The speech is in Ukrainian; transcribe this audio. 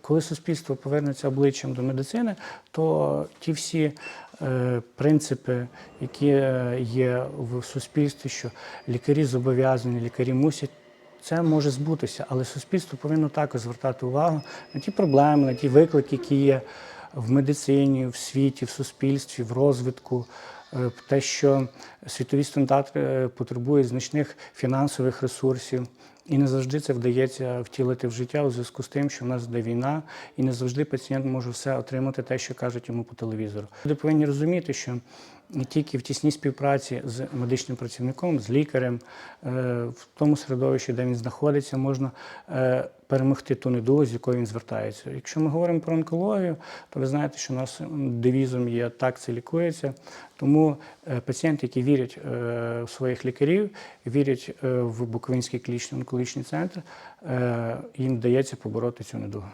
Коли суспільство повернеться обличчям до медицини, то ті всі е, принципи, які е, є в суспільстві, що лікарі зобов'язані, лікарі мусять. Це може збутися, але суспільство повинно також звертати увагу на ті проблеми, на ті виклики, які є в медицині, в світі, в суспільстві, в розвитку. Е, Те, що світові стандарти е, потребують значних фінансових ресурсів, і не завжди це вдається втілити в життя у зв'язку з тим, що в нас йде війна, і не завжди пацієнт може все отримати те, що кажуть йому по телевізору. Люди повинні розуміти, що не тільки в тісній співпраці з медичним працівником, з лікарем, е, в тому середовищі, де він знаходиться, можна е, перемогти ту недугу, з якою він звертається. Якщо ми говоримо про онкологію, то ви знаєте, що у нас девізом є так це лікується. Тому е, пацієнти, які вірять в своїх лікарів, вірять в Буковинський клінічний онкологічний центр, е, їм вдається побороти цю недугу.